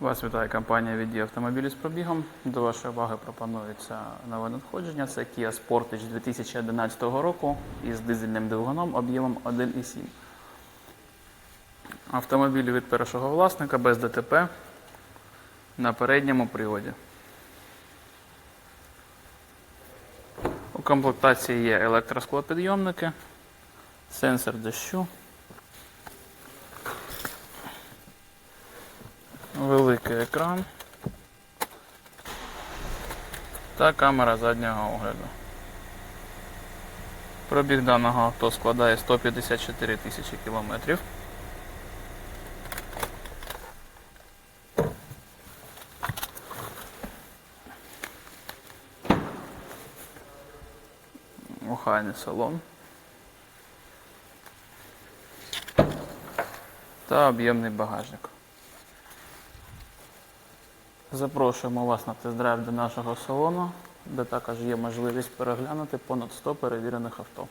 Вас вітає компанія від автомобілі з пробігом. До вашої уваги пропонується нове надходження. Це Kia Sportage 2011 року із дизельним двигуном об'ємом 1,7. Автомобіль від першого власника без ДТП на передньому приводі. У комплектації є електросклопідйомники, сенсор дощу. Великий екран та камера заднього огляду. Пробіг даного авто складає 154 тисячі кілометрів. Охайний салон. Та об'ємний багажник. Запрошуємо вас на тест-драйв до нашого салону, де також є можливість переглянути понад 100 перевірених авто.